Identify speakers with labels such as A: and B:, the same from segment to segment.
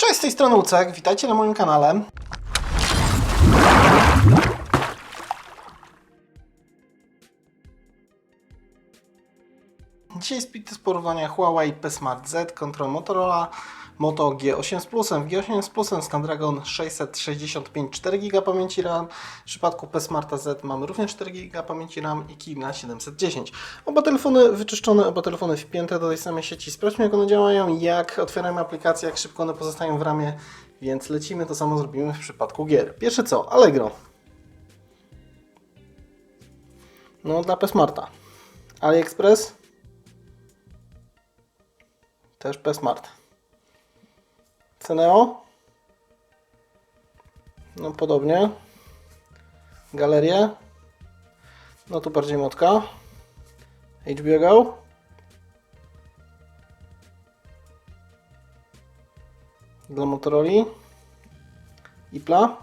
A: Cześć, z tej strony Ucek, witajcie na moim kanale. Dzisiaj speed z porównania Huawei P Smart Z kontra Motorola Moto G8 z Plusem. W G8 z Plusem Snapdragon 665 4 GB pamięci RAM. W przypadku P Smarta Z mamy również 4 GB pamięci RAM i Kina 710. Oba telefony wyczyszczone, oba telefony wpięte do tej samej sieci. Sprawdźmy jak one działają, jak otwieramy aplikacje, jak szybko one pozostają w ramie. Więc lecimy, to samo zrobimy w przypadku gier. Pierwsze co? Allegro. No dla P Smarta. AliExpress. Też P Smart. Ceneo. No podobnie. Galerie. No tu bardziej motka. HBO Go. Dla Motorola. Ipla.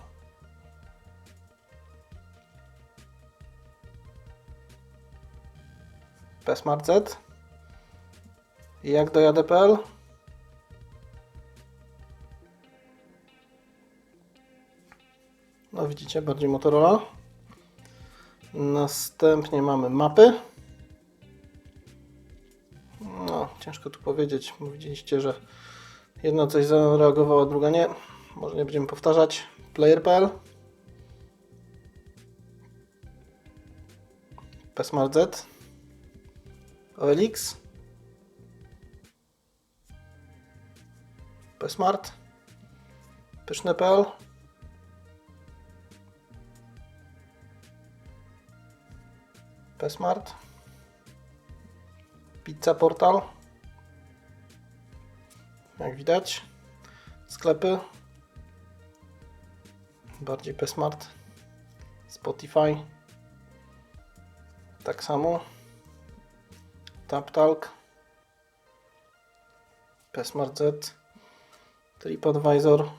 A: P Smart Z. Jak dojadę.pl? No widzicie, bardziej Motorola. Następnie mamy mapy. No, ciężko tu powiedzieć, widzieliście, że jedna coś zareagowała, druga nie. Może nie będziemy powtarzać. Player.pl PSmart Z OLX PSmart Pyszne.pl PSmart Pizza Portal. Jak widać. Sklepy. Bardziej PSmart Spotify. Tak samo. TapTalk. PSmart Z. TripAdvisor.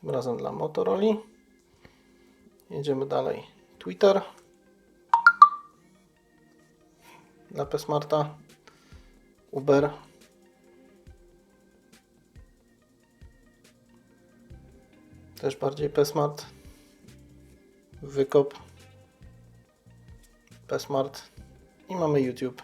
A: Tym razem dla Motorola jedziemy dalej. Twitter. Dla PSmarta Uber. Też bardziej PSmart Wykop. PSmart i mamy YouTube.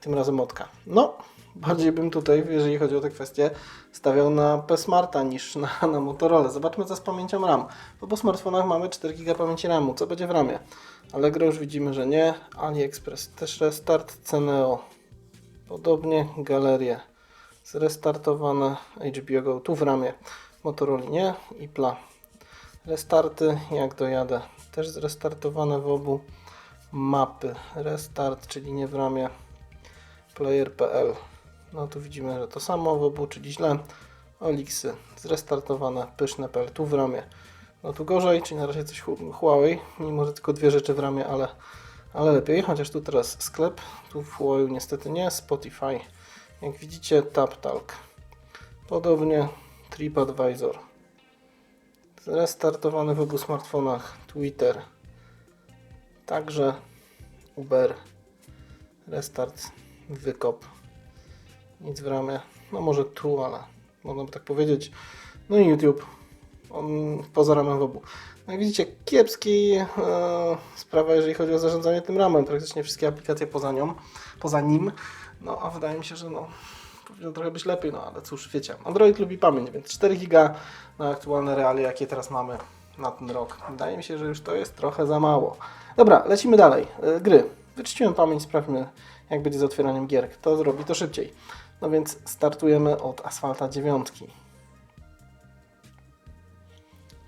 A: Tym razem motka. No, bardziej bym tutaj, jeżeli chodzi o te kwestie, stawiał na P-Smarta niż na, na Motorola. Zobaczmy co z pamięcią RAM. Bo po smartfonach mamy 4 GB pamięci RAMu. Co będzie w ramie? Allegro już widzimy, że nie. AliExpress też restart. Ceneo podobnie. Galerie zrestartowane. HBO Go tu w ramie. Motorola nie. Ipla restarty. Jak dojadę też zrestartowane w obu. Mapy restart, czyli nie w ramię player.pl no tu widzimy, że to samo w obu, czyli źle. Olixy zrestartowane, pyszne.pl tu w ramie. No tu gorzej, czyli na razie coś Hu- Huawei mimo, że tylko dwie rzeczy w ramie, ale, ale lepiej, chociaż tu teraz sklep tu w Huawei niestety nie, Spotify. Jak widzicie TapTalk podobnie TripAdvisor. Zrestartowany w obu smartfonach Twitter. Także Uber. Restart wykop. Nic w ramie. No może tu, ale można by tak powiedzieć. No i YouTube. On poza ramem w obu. No jak widzicie, kiepski e, sprawa, jeżeli chodzi o zarządzanie tym ramem. Praktycznie wszystkie aplikacje poza nią, poza nim. No a wydaje mi się, że no powinno trochę być lepiej, no ale cóż, wiecie, Android lubi pamięć, więc 4 giga na aktualne realia, jakie teraz mamy na ten rok. Wydaje mi się, że już to jest trochę za mało. Dobra, lecimy dalej. E, Gry. Wyczyściłem pamięć, sprawdźmy jak będzie z otwieraniem gier. Kto zrobi to szybciej. No więc startujemy od Asfalta 9.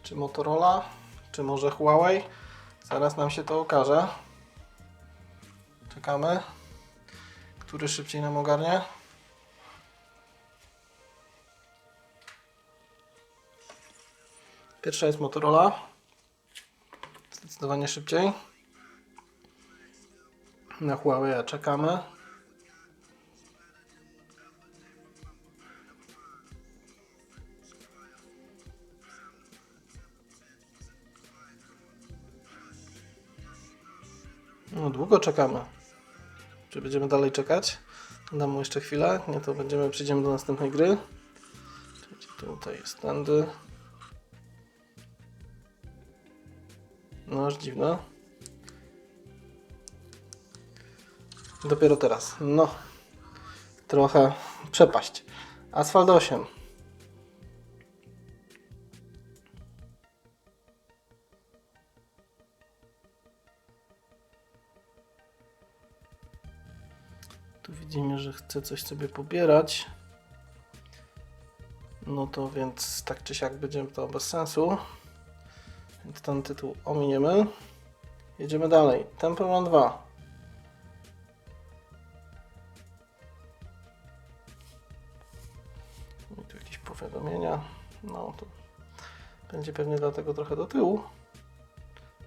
A: Czy Motorola, czy może Huawei? Zaraz nam się to okaże. Czekamy. Który szybciej nam ogarnie? Pierwsza jest Motorola. Zdecydowanie szybciej. Na Huawei czekamy. No, długo czekamy. Czy będziemy dalej czekać? Dam mu jeszcze chwilę. Nie, to będziemy, przejdziemy do następnej gry. Tutaj jest tędy. No, aż dziwne. Dopiero teraz. No. Trochę przepaść. Asfalt 8. Tu widzimy, że chce coś sobie pobierać. No to więc tak czy siak będzie to bez sensu. Więc ten tytuł ominiemy. Jedziemy dalej. Temple Run 2. I tu jakieś powiadomienia. No to będzie pewnie dlatego trochę do tyłu.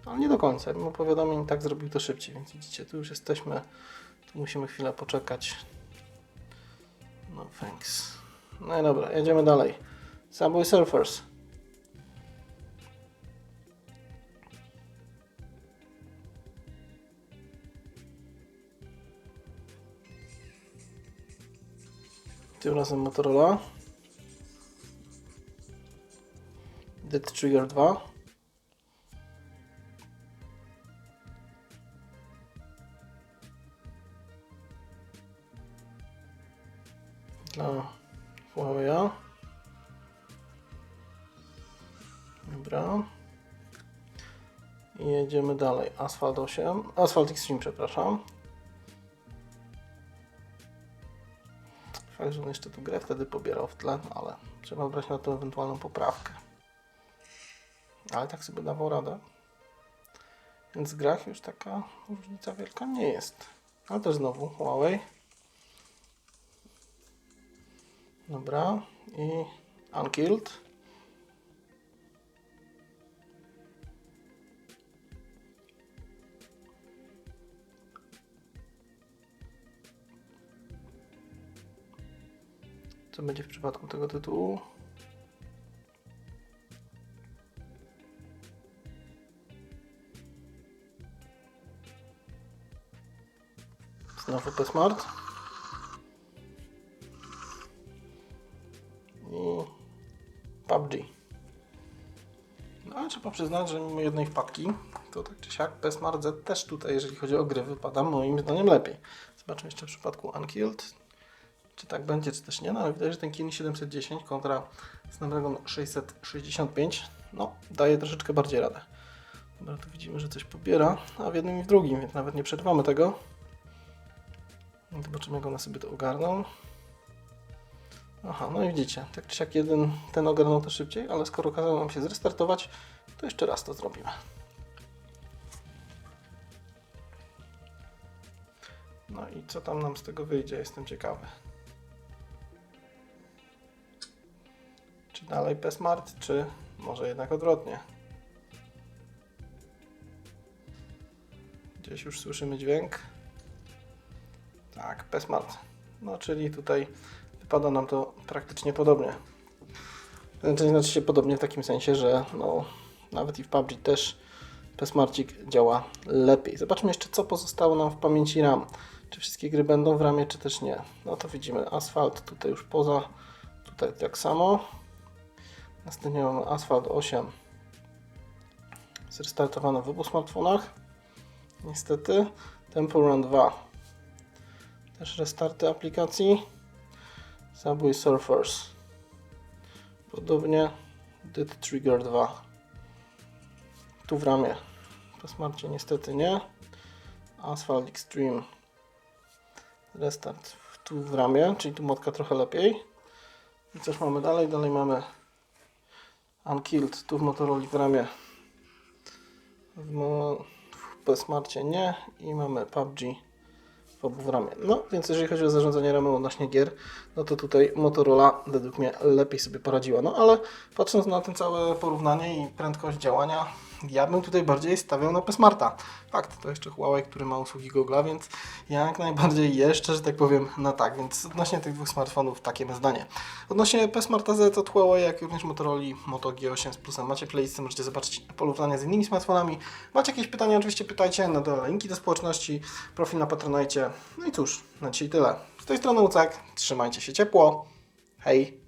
A: Ale nie do końca. Mimo powiadomień tak zrobił to szybciej. Więc widzicie, tu już jesteśmy. Musimy chwilę poczekać. No thanks. No i dobra, jedziemy dalej. Subway Surfers. Tym razem Motorola. Dead Trigger 2. Dla Huawei'a. Dobra. I jedziemy dalej. Asphalt 8. Asphalt Extreme, przepraszam. Fakt, że on jeszcze tu grę wtedy pobierał w tle, no ale trzeba brać na to ewentualną poprawkę. Ale tak sobie dawał radę. Więc w grach już taka różnica wielka nie jest. Ale też znowu Huawei. Dobra. I Unkilled. Co będzie w przypadku tego tytułu? Znowu P-Smart. Trzeba przyznać, że mimo jednej wpadki, to tak czy siak P-Smart Z też tutaj, jeżeli chodzi o gry, wypada moim zdaniem lepiej. Zobaczmy jeszcze w przypadku Unkilled. Czy tak będzie, czy też nie, no ale widać, że ten Kini 710 kontra Snapdragon 665 no, daje troszeczkę bardziej radę. Dobra, tu widzimy, że coś pobiera, a w jednym i w drugim, więc nawet nie przerwamy tego. Zobaczymy, jak one sobie to ogarną. Aha, no i widzicie, tak czy siak jeden, ten ogarnął to szybciej, ale skoro kazało nam się zrestartować, to jeszcze raz to zrobimy. No i co tam nam z tego wyjdzie, jestem ciekawy. Czy dalej P-Smart, czy może jednak odwrotnie? Gdzieś już słyszymy dźwięk. Tak, P-Smart. No, czyli tutaj wypada nam to praktycznie podobnie. Znaczy, znaczy się podobnie w takim sensie, że no, nawet i w PUBG też P-Smarcik działa lepiej. Zobaczmy jeszcze, co pozostało nam w pamięci RAM. Czy wszystkie gry będą w ramie, czy też nie. No to widzimy Asphalt tutaj już poza, tutaj tak samo. Następnie mamy Asphalt 8 zrestartowane w obu smartfonach. Niestety. Temple Run 2 też restarty aplikacji. Subway Surfers. Podobnie Dead Trigger 2. Tu w ramię. Po smarcie niestety nie. Asphalt Extreme. Restart tu w ramię, czyli tu motka trochę lepiej. I coś mamy dalej? Dalej mamy Unkilled, tu w Motorola w ramię. W, mo w smarcie nie. I mamy PUBG w obu w ramię. No, więc jeżeli chodzi o zarządzanie ramem odnośnie gier, no to tutaj Motorola według mnie lepiej sobie poradziła. No, ale patrząc na tym całe porównanie i prędkość działania, ja bym tutaj bardziej stawiał na P-Smarta. Fakt, to jeszcze Huawei, który ma usługi Google'a, więc jak najbardziej jeszcze, że tak powiem, na tak. Więc odnośnie tych dwóch smartfonów takie ma zdanie. Odnośnie P-Smarta Z od Huawei, jak również Motorola Moto G8 z plusem macie playlistę, możecie zobaczyć porównanie z innymi smartfonami. Macie jakieś pytania, oczywiście pytajcie, na dole linki do społeczności, profil na Patronite. No i cóż, na dzisiaj tyle. Z tej strony Ucek, trzymajcie się ciepło. Hej!